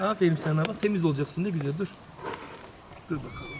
Aferin sana bak temiz olacaksın ne güzel dur. Dur bakalım.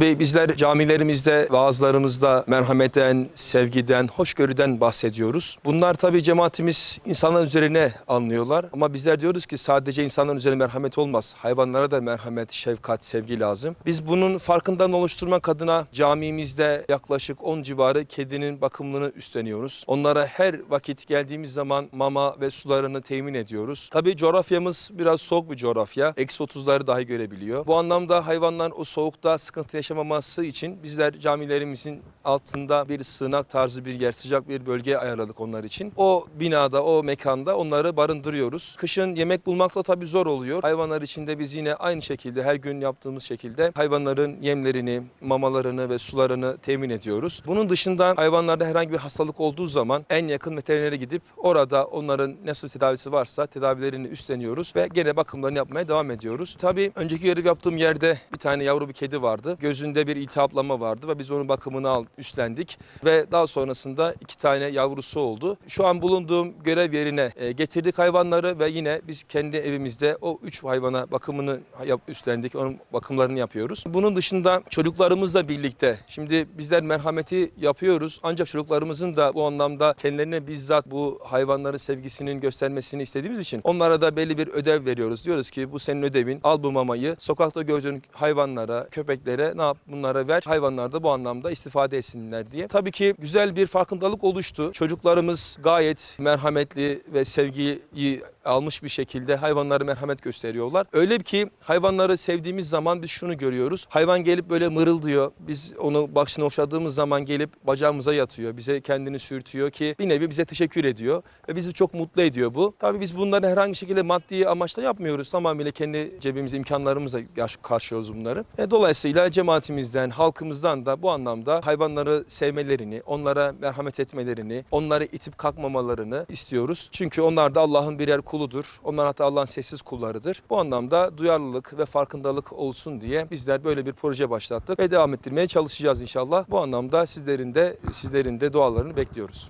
Ve bizler camilerimizde, vaazlarımızda merhametten, sevgiden, hoşgörüden bahsediyoruz. Bunlar tabii cemaatimiz insanların üzerine anlıyorlar. Ama bizler diyoruz ki sadece insanların üzerine merhamet olmaz. Hayvanlara da merhamet, şefkat, sevgi lazım. Biz bunun farkından oluşturmak adına camimizde yaklaşık 10 civarı kedinin bakımını üstleniyoruz. Onlara her vakit geldiğimiz zaman mama ve sularını temin ediyoruz. Tabii coğrafyamız biraz soğuk bir coğrafya. Eksi 30'ları dahi görebiliyor. Bu anlamda hayvanlar o soğukta sıkıntı yaşamaması için bizler camilerimizin altında bir sığınak tarzı bir yer, sıcak bir bölge ayarladık onlar için. O binada, o mekanda onları barındırıyoruz. Kışın yemek bulmakta tabii zor oluyor. Hayvanlar için de biz yine aynı şekilde her gün yaptığımız şekilde hayvanların yemlerini, mamalarını ve sularını temin ediyoruz. Bunun dışında hayvanlarda herhangi bir hastalık olduğu zaman en yakın veterinere gidip orada onların nasıl tedavisi varsa tedavilerini üstleniyoruz ve gene bakımlarını yapmaya devam ediyoruz. Tabii önceki görev yaptığım yerde bir tane yavru bir kedi vardı. Gözünde bir iltihaplama vardı ve biz onun bakımını al, üstlendik ve daha sonrasında iki tane yavrusu oldu. Şu an bulunduğum görev yerine e, getirdik hayvanları ve yine biz kendi evimizde o üç hayvana bakımını üstlendik. Onun bakımlarını yapıyoruz. Bunun dışında çocuklarımızla birlikte şimdi bizler merhameti yapıyoruz ancak çocuklarımızın da bu anlamda kendilerine bizzat bu hayvanların sevgisinin göstermesini istediğimiz için onlara da belli bir ödev veriyoruz. Diyoruz ki bu senin ödevin. Al bu mamayı. Sokakta gördüğün hayvanlara, köpeklere ne yap bunlara ver. Hayvanlar da bu anlamda istifade etsinler diye. Tabii ki güzel bir farkındalık oluştu. Çocuklarımız gayet merhametli ve sevgiyi almış bir şekilde hayvanlara merhamet gösteriyorlar. Öyle ki hayvanları sevdiğimiz zaman biz şunu görüyoruz. Hayvan gelip böyle mırıldıyor. Biz onu başını okşadığımız zaman gelip bacağımıza yatıyor. Bize kendini sürtüyor ki bir nevi bize teşekkür ediyor. Ve bizi çok mutlu ediyor bu. Tabii biz bunları herhangi şekilde maddi amaçla yapmıyoruz. Tamamıyla kendi cebimiz imkanlarımızla karşılıyoruz bunları. E, dolayısıyla cemaatimizden, halkımızdan da bu anlamda hayvanları sevmelerini, onlara merhamet etmelerini, onları itip kalkmamalarını istiyoruz. Çünkü onlar da Allah'ın birer kuludur. Onlar hatta Allah'ın sessiz kullarıdır. Bu anlamda duyarlılık ve farkındalık olsun diye bizler böyle bir proje başlattık ve devam ettirmeye çalışacağız inşallah. Bu anlamda sizlerin de sizlerin de dualarını bekliyoruz.